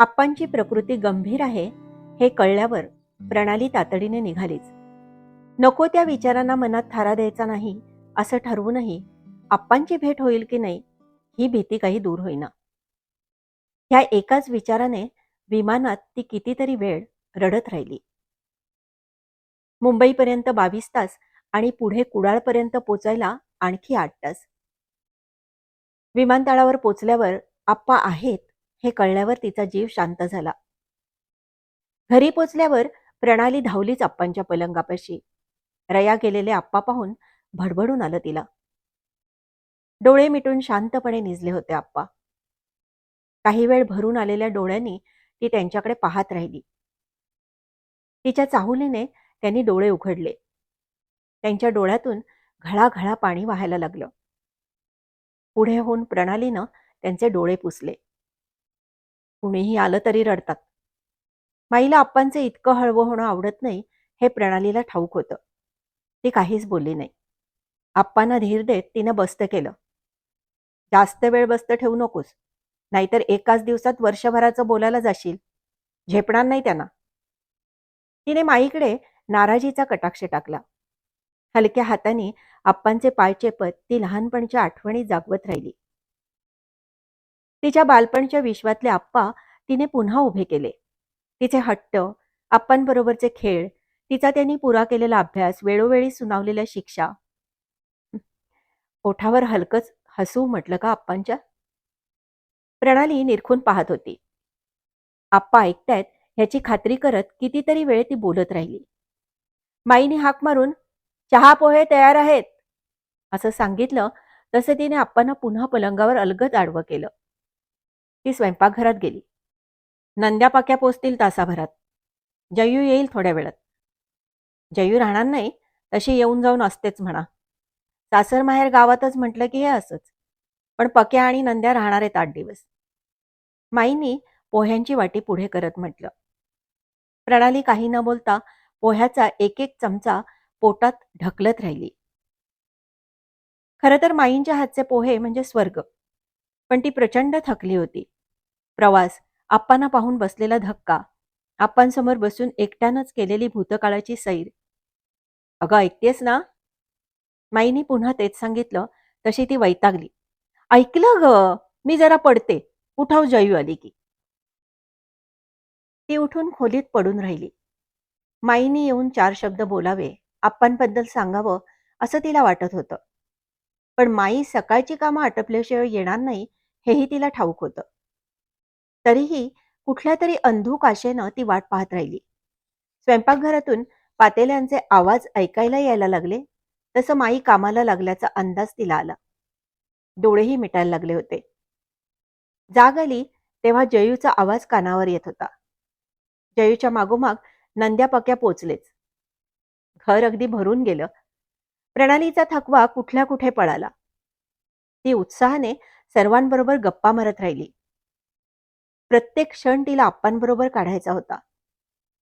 आप्पांची प्रकृती गंभीर आहे हे कळल्यावर प्रणाली तातडीने निघालीच. नको त्या विचारांना मनात थारा द्यायचा नाही असं ठरवूनही आप्पांची भेट होईल की नाही ही भीती काही दूर होईना. ह्या एकाच विचाराने विमानात ती कितीतरी वेळ रडत राहिली. मुंबईपर्यंत बावीस तास आणि पुढे कुडाळपर्यंत पोचायला आणखी आठ तास. विमानतळावर पोचल्यावर आप्पा आहेत हे कळल्यावर तिचा जीव शांत झाला. घरी पोचल्यावर प्रणाली धावलीच आप्पांच्या पलंगापाशी. रया गेलेले आप्पा पाहून भडभडून आलं तिला. डोळे मिटून शांतपणे निजले होते आप्पा. काही वेळ भरून आलेल्या डोळ्यांनी ती त्यांच्याकडे पाहत राहिली. तिच्या चाहुलीने त्यांनी डोळे उघडले. त्यांच्या डोळ्यातून घळाघळा पाणी व्हायला लागलं. पुढे होऊन प्रणालीनं त्यांचे डोळे पुसले. कुणीही आलं तरी रडतात. माईला आप्पांचे इतकं हळवं होणं आवडत नाही हे प्रणालीला ठाऊक होतं. ती काहीच बोलली नाही. आप्पांना धीर देत तिनं बस्त केलं. जास्त वेळ बस्त ठेवू नकोस. नाहीतर एकाच दिवसात वर्षभराचं बोलायला जाशील. झेपणार नाही त्यांना. तिने माईकडे नाराजीचा कटाक्ष टाकला. हलक्या हाताने आप्पांचे पाय चेपत ती लहानपणच्या आठवणी जागवत राहिली. तिच्या बालपणच्या विश्वातले आप्पा तिने पुन्हा उभे केले. तिचे हट्ट आप्पांबरोबरचे खेळ तिचा त्यांनी पुरा केलेला अभ्यास वेळोवेळी सुनावलेल्या शिक्षा. ओठावर हलकच हसू म्हटलं का आप्पांच्या? प्रणाली निरखून पाहत होती. आप्पा ऐकतायत ह्याची खात्री करत कितीतरी वेळ ती बोलत राहिली. माईने हाक मारून चहा पोहे तयार आहेत. असं सांगितलं तसं तिने आप्पांना पुन्हा पलंगावर अलगद आडवं केलं. ती स्वयंपाकघरात गेली. नंद्या पाक्या पोचतील तासाभरात. जयू येईल थोड्या वेळात. जयू राहणार नाही तशी येऊन जाऊन असतेच म्हणा. सासर माहेर गावातच म्हटलं की हे असंच. पण पक्या आणि नंद्या राहणार आहेत आठ दिवस. माईनी पोह्यांची वाटी पुढे करत म्हटलं. प्रणाली काही न बोलता पोह्याचा एक एक चमचा पोटात ढकलत राहिली. खरं तर माईंच्या हातचे पोहे म्हणजे स्वर्ग. पण ती प्रचंड थकली होती. प्रवास आप्पांना पाहून बसलेला धक्का आप्पांसमोर बसून एकट्यानंच केलेली भूतकाळाची सैर. अगं ऐकतेस ना? माईनी पुन्हा तेच सांगितलं तशी ती वैतागली. ऐकलं ग मी जरा पडते उठाव जयू आली की. ती उठून खोलीत पडून राहिली. माईने येऊन चार शब्द बोलावे आप्पांबद्दल सांगावं असं तिला वाटत होतं. पण माई सकाळची कामं आटपल्याशिवाय येणार नाही हेही तिला ठाऊक होतं. तरीही कुठल्या तरी अंधूक आशेनं ती वाट पाहत राहिली. स्वयंपाकघरातून पातेल्यांचे आवाज ऐकायला यायला लागले तसं माई कामाला लागल्याचा अंदाज तिला आला. डोळेही मिटायला लागले होते. जाग आली तेव्हा जयूचा आवाज कानावर येत होता. जयूच्या मागोमाग नंद्या पक्या पोचलेच. घर अगदी भरून गेलं. प्रणालीचा थकवा कुठल्या कुठे पळाला. ती उत्साहाने सर्वांबरोबर गप्पा मारत राहिली. प्रत्येक क्षण तिला आप्पांबरोबर काढायचा होता.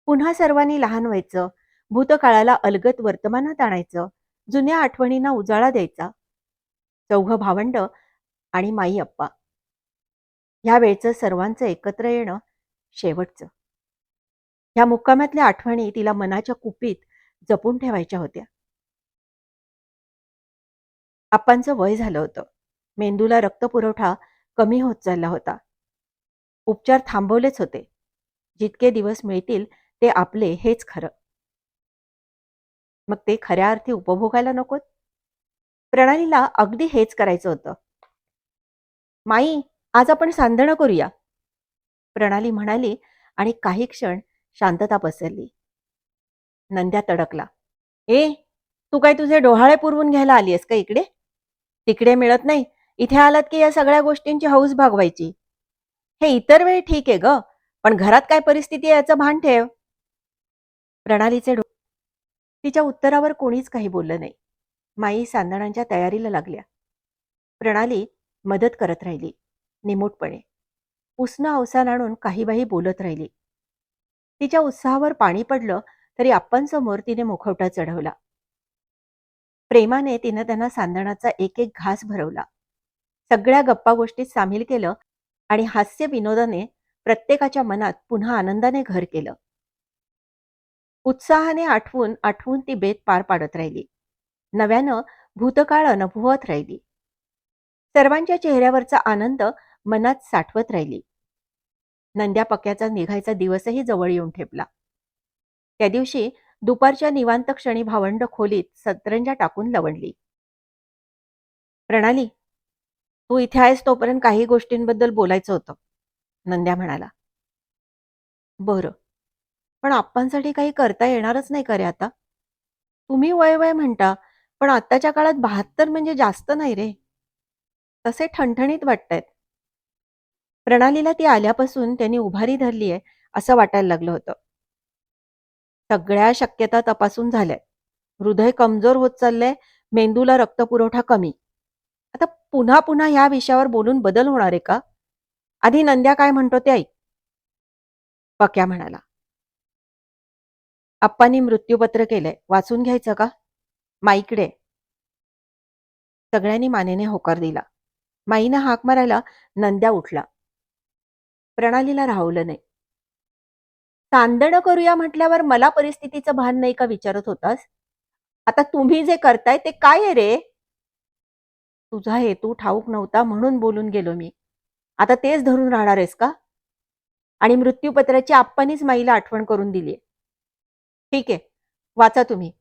पुन्हा सर्वांनी लहान व्हायचं भूतकाळाला अलगत वर्तमानात आणायचं जुन्या आठवणींना उजाळा द्यायचा. चौघ भावंड आणि माई अप्पा ह्या वेळचं सर्वांचं एकत्र येणं शेवटचं. ह्या मुक्कामातल्या आठवणी तिला मनाच्या कुपीत जपून ठेवायच्या होत्या. आप्पांचं वय झालं होतं. मेंदूला रक्तपुरवठा कमी होत चालला होता. उपचार थांबवलेच होते. जितके दिवस मिळतील ते आपले हेच खरं. मग ते खऱ्या अर्थी उपभोगायला नकोत? प्रणालीला अगदी हेच करायचं होतं. माई आज आपण सांधणं करूया. प्रणाली म्हणाली आणि काही क्षण शांतता पसरली. नंद्या तडकला. ए तू काय तुझे डोहाळे पुरवून घ्यायला आलीयस का इकडे? तिकडे मिळत नाही. इथे आलात की या सगळ्या गोष्टींची हौस भागवायची. हे इतर वेळी ठीक आहे ग पण घरात काय परिस्थिती आहे याचं भान ठेव. प्रणालीचे डो तिच्या उत्तरावर कोणीच काही बोललं नाही. माई सांदणांच्या तयारीला लागल्या. प्रणाली मदत करत राहिली निमूटपणे. उसनं अवसान आणून काही बाही बोलत राहिली. तिच्या उत्साहावर पाणी पडलं तरी आपणसमोर तिने मुखवटा चढवला. प्रेमाने तिनं त्यांना सांदणाचा एक एक घास भरवला. सगळ्या गप्पा गोष्टीत सामील केलं आणि हास्य विनोदाने प्रत्येकाच्या मनात पुन्हा आनंदाने घर केलं. उत्साहाने आठवून आठवून ती बेत पार पाडत राहिली. नव्यानं भूतकाळ अनुभवत राहिली. सर्वांच्या चेहऱ्यावरचा आनंद मनात साठवत राहिली. नंद्या पक्याचा निघायचा दिवसही जवळ येऊन ठेपला. त्या दिवशी दुपारच्या निवांत क्षणी भावंड खोलीत सतरंजा टाकून लवणली प्रणाली तू इथे आहेस तोपर्यंत काही गोष्टींबद्दल बोलायचं होतं. नंद्या म्हणाला. बरं. पण आप्पांसाठी काही करता येणारच नाही करे आता? तुम्ही वय वय म्हणता पण आत्ताच्या काळात बहात्तर म्हणजे जास्त नाही रे. तसे ठणठणीत वाटतायत. प्रणालीला ती आल्यापासून त्यांनी उभारी धरली आहे असं वाटायला लागलं होतं. सगळ्या शक्यता तपासून झाल्यात. हृदय कमजोर होत चाललंय मेंदूला रक्तपुरवठा कमी. आता पुन्हा पुन्हा या विषयावर बोलून बदल होणार आहे का? आधी नंद्या काय म्हणतो ते ऐक. पक्या म्हणाला. आप्पांनी मृत्यूपत्र केलंय वाचून घ्यायचं का? माईकडे. सगळ्यांनी मानेने होकार दिला. माईनं हाक मारायला नंद्या उठला. प्रणालीला राहवलं नाही. सांदणं करूया म्हटल्यावर मला परिस्थितीचं भान नाही का विचारत होतास? आता तुम्ही जे करताय ते काय आहे रे? तुझा हेतू ठाऊक नव्हता म्हणून बोलून गेलो मी. आता तेच धरून राहणार आहेस का? आणि मृत्यूपत्राची आप्पानीच माईला आठवण करून दिली ठीक आहे वाचा तुम्ही.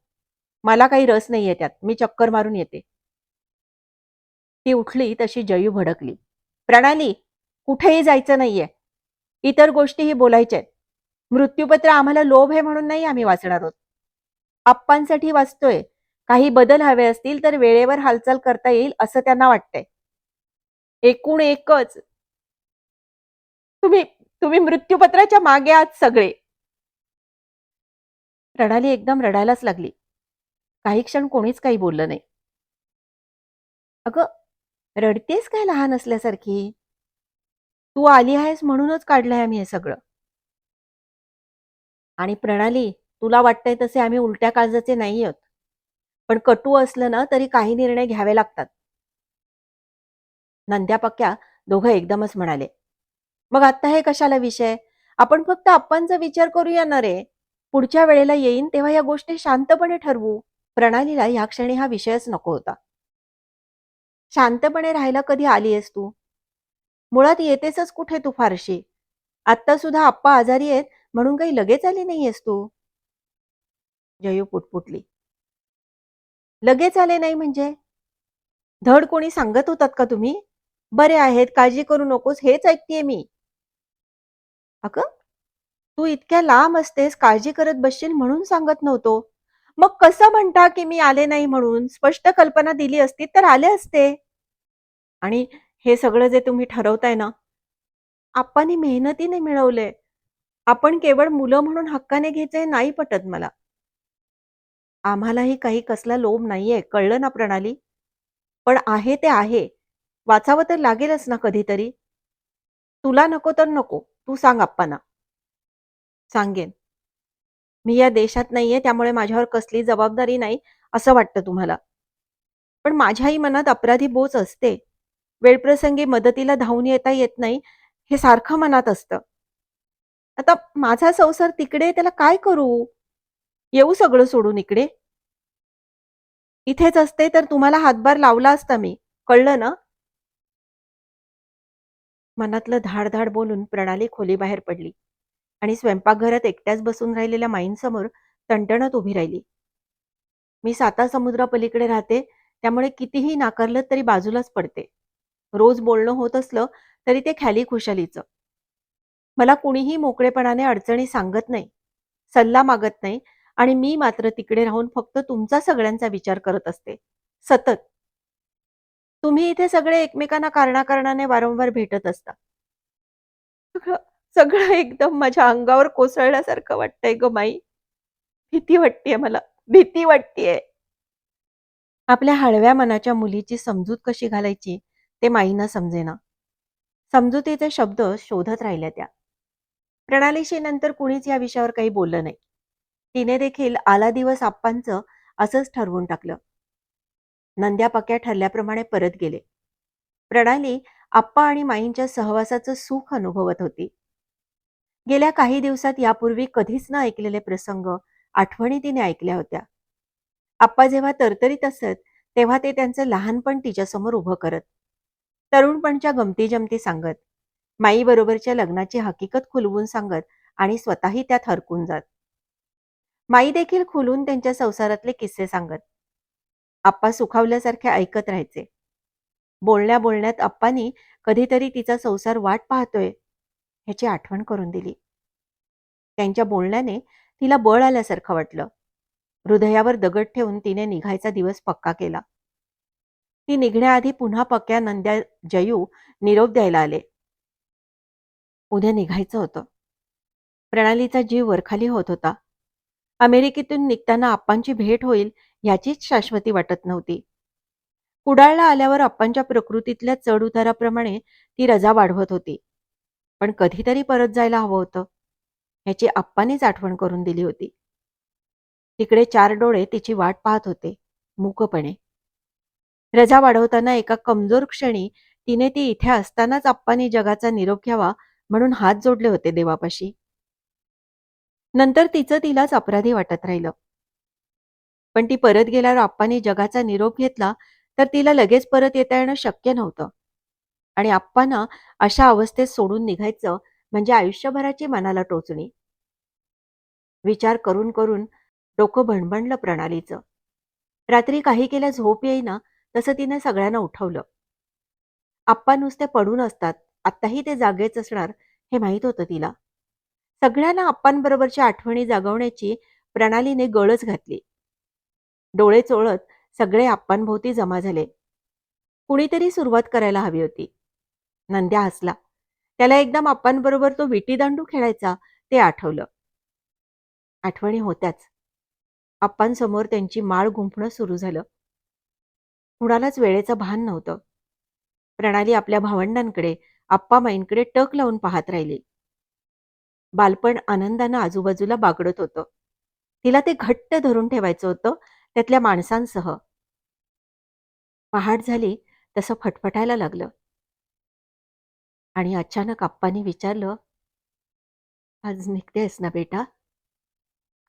मला काही रस नाहीये त्यात. मी चक्कर मारून येते. ती उठली तशी जयू भडकली. प्रणाली कुठेही जायचं नाहीये. इतर गोष्टीही बोलायच्या आहेत. मृत्यूपत्र आम्हाला लोभ आहे म्हणून नाही आम्ही वाचणार आहोत. आप्पांसाठी वाचतोय. काही बदल हवे असतील तर वेळेवर हालचाल करता येईल असं त्यांना वाटतंय. एकूण एकच तुम्ही तुम्ही मृत्यूपत्राच्या मागे आहात सगळे. प्रणाली एकदम रडायलाच लागली. काही क्षण कोणीच काही बोललं नाही. अगं रडतेस काय लहान असल्यासारखी? तू आली आहेस म्हणूनच काढलंय आम्ही हे सगळं. आणि प्रणाली तुला वाटतंय तसे आम्ही उलट्या काळजाचे नाही आहोत पण कटू असलं ना तरी काही निर्णय घ्यावे लागतात. नंद्या पक्क्या दोघं एकदमच म्हणाले मग आता हे कशाला विषय? आपण फक्त आप्पांचा विचार करूया ना रे. पुढच्या वेळेला येईन तेव्हा या गोष्टी शांतपणे ठरवू. प्रणालीला या क्षणी हा विषयच नको होता. शांतपणे राहायला कधी आली आहेस तू? मुळात येतेसच कुठे तू फारशी? आत्ता सुद्धा आप्पा आजारी आहेत म्हणून काही लगेच आली नाहीयेस तू. जयू पुटपुटली. लगेच आले नाही म्हणजे? धड कोणी सांगत होतात का तुम्ही? बरे आहेत काळजी करू नकोस हेच ऐकतेय मी. अगं तू इतक्या लांब असतेस काळजी करत बसशील म्हणून सांगत नव्हतो. मग कसं म्हणता की मी आले नाही म्हणून? स्पष्ट कल्पना दिली असती तर आले असते. आणि हे सगळं जे तुम्ही ठरवताय ना आप्पानी मेहनतीने मिळवले आपण केवळ मुलं म्हणून हक्काने घ्यायचे नाही पटत मला. आम्हालाही काही कसला लोभ नाहीये कळलं ना प्रणाली? पण आहे ते आहे. वाचावं तर लागेलच ना कधीतरी. तुला नको तर नको. तू सांग आप्पांना. सांगेन. मी या देशात नाहीये त्यामुळे माझ्यावर कसली जबाबदारी नाही असं वाटतं तुम्हाला. पण माझ्याही मनात अपराधी बोच असते. वेळप्रसंगी मदतीला धावून येता येत नाही हे सारखं मनात असतं. आता माझा संसार तिकडे त्याला काय करू? येऊ सगळं सोडून इकडे. इथेच असते तर तुम्हाला हातभार लावला असता मी. कळलं ना? मनातलं धाड धाड बोलून प्रणाली खोलीबाहेर पडली आणि स्वयंपाकघरात एकट्याच बसून राहिलेल्या माईंसमोर टणटणत उभी राहिली. मी साता समुद्रापलीकडे राहते त्यामुळे कितीही नाकारलं तरी बाजूलाच पडते. रोज बोलणं होत असलं तरी ते ख्याली खुशालीचं. मला कुणीही मोकळेपणाने अडचणी सांगत नाही सल्ला मागत नाही आणि मी मात्र तिकडे राहून फक्त तुमचा सगळ्यांचा विचार करत असते. सतत. तुम्ही इथे सगळे एकमेकांना कारणाकारणाने वारंवार भेटत असता. सगळं सगळं एकदम माझ्या अंगावर कोसळल्यासारखं वाटतंय ग माई. भीती वाटतेय मला. भीती वाटतेय. आपल्या हळव्या मनाच्या मुलीची समजूत कशी घालायची ते माईना समजेना. समजुतीचे शब्द शोधत राहिल्या त्या. प्रणालीशी नंतर कुणीच या विषयावर काही बोललं नाही. तिने देखील आला दिवस आप्पांचं असंच ठरवून टाकलं. नंद्या पक्या ठरल्याप्रमाणे परत गेले. प्रणाली आप्पा आणि माईंच्या सहवासाचं सुख अनुभवत होती. गेल्या काही दिवसात यापूर्वी कधीच न ऐकलेले प्रसंग आठवणी तिने ऐकल्या होत्या. आप्पा जेव्हा तरतरीत असत तेव्हा ते त्यांचं लहानपण तिच्यासमोर उभं करत तरुणपणच्या गमती जमती सांगत माई बरोबरच्या लग्नाची हकीकत खुलवून सांगत आणि स्वतःही त्यात हरकून जात. माई देखील खुलून त्यांच्या संसारातले किस्से सांगत. आप्पा सुखावल्यासारखे ऐकत राहायचे. बोलण्या बोलण्यात आप्पानी कधीतरी तिचा संसार वाट पाहतोय ह्याची आठवण करून दिली. त्यांच्या बोलण्याने तिला बळ आल्यासारखं वाटलं. हृदयावर दगड ठेवून तिने निघायचा दिवस पक्का केला. ती निघण्याआधी पुन्हा पक्क्या नंद्या जयू निरोप द्यायला आले. उद्या निघायचं होतं. प्रणालीचा जीव वरखाली होत होता. अमेरिकेतून निघताना आप्पांची भेट होईल याचीच शाश्वती वाटत नव्हती. कुडाळला आल्यावर आप्पांच्या प्रकृतीतल्या चढउताराप्रमाणे ती रजा वाढवत होती. पण कधीतरी परत जायला हवं होतं ह्याची आप्पानीच आठवण करून दिली होती. तिकडे चार डोळे तिची वाट पाहत होते मूकपणे. रजा वाढवताना एका कमजोर क्षणी तिने ती इथे असतानाच आप्पानी जगाचा निरोप घ्यावा म्हणून हात जोडले होते देवापाशी. नंतर तिचं तिलाच अपराधी वाटत राहिलं. पण ती परत गेल्यावर आप्पाने जगाचा निरोप घेतला तर तिला लगेच परत येता येणं शक्य नव्हतं. आणि आप्पांना अशा अवस्थेत सोडून निघायचं म्हणजे आयुष्यभराची मनाला टोचणी. विचार करून करून डोकं भणभणलं प्रणालीचं. रात्री काही केल्या झोप येईना तसं तिने सगळ्यांना उठवलं. आप्पा नुसते पडून असतात. आत्ताही ते जागेच असणार हे माहीत होतं तिला. सगळ्यांना आप्पांबरोबरच्या आठवणी जागवण्याची प्रणालीने गळच घातली. डोळे चोळत सगळे आप्पांभोवती जमा झाले. कुणीतरी सुरुवात करायला हवी होती. नंद्या हसला. त्याला एकदम आप्पांबरोबर तो विटी दांडू खेळायचा ते आठवलं. आठवणी होत्याच. आप्पांसमोर त्यांची माळ गुंफणं सुरू झालं. कुणालाच वेळेचं भान नव्हतं. प्रणाली आपल्या भावंडांकडे आप्पामाईंकडे टक लावून पाहत राहिली. बालपण आनंदानं आजूबाजूला बागडत होतं. तिला ते घट्ट धरून ठेवायचं होतं त्यातल्या माणसांसह. पहाट झाली तसं फटफटायला लागलं. आणि अचानक आप्पांनी विचारलं आज निघतेस ना बेटा?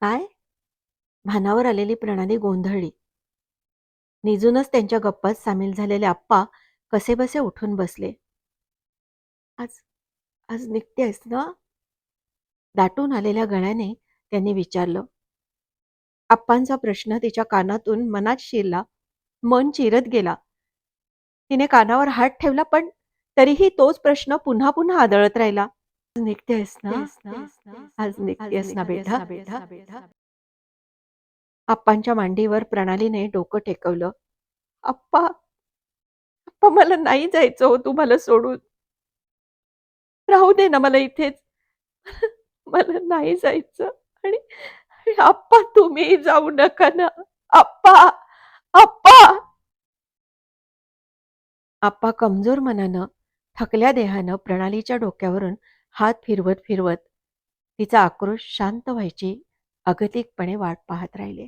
काय? भानावर आलेली प्रणाली गोंधळली. निजूनच त्यांच्या गप्पात सामील झालेले आप्पा कसेबसे उठून बसले. आज आज निघतेस ना? दाटून आलेल्या गळ्याने त्यांनी विचारलं आप्पांचा प्रश्न तिच्या कानातून मनात शिरला मन चिरत गेला. तिने कानावर हात ठेवला पण तरीही तोच प्रश्न पुन्हा पुन्हा आदळत राहिला. निघतेस ना? आज निघतेस ना? बेटा? आप्पांच्या मांडीवर प्रणालीने डोकं टेकवलं. आप्पा आप्पा मला नाही जायचं हो तुम्हाला सोडून. राहू दे ना मला इथेच. मला नाही जायचं. आणि आप्पा तुम्ही जाऊ नका ना. आप्पा आप्पा! आप्पा कमजोर मनानं थकल्या देहानं प्रणालीच्या डोक्यावरून हात फिरवत फिरवत तिचा आक्रोश शांत व्हायची अगतिकपणे वाट पाहत राहिले.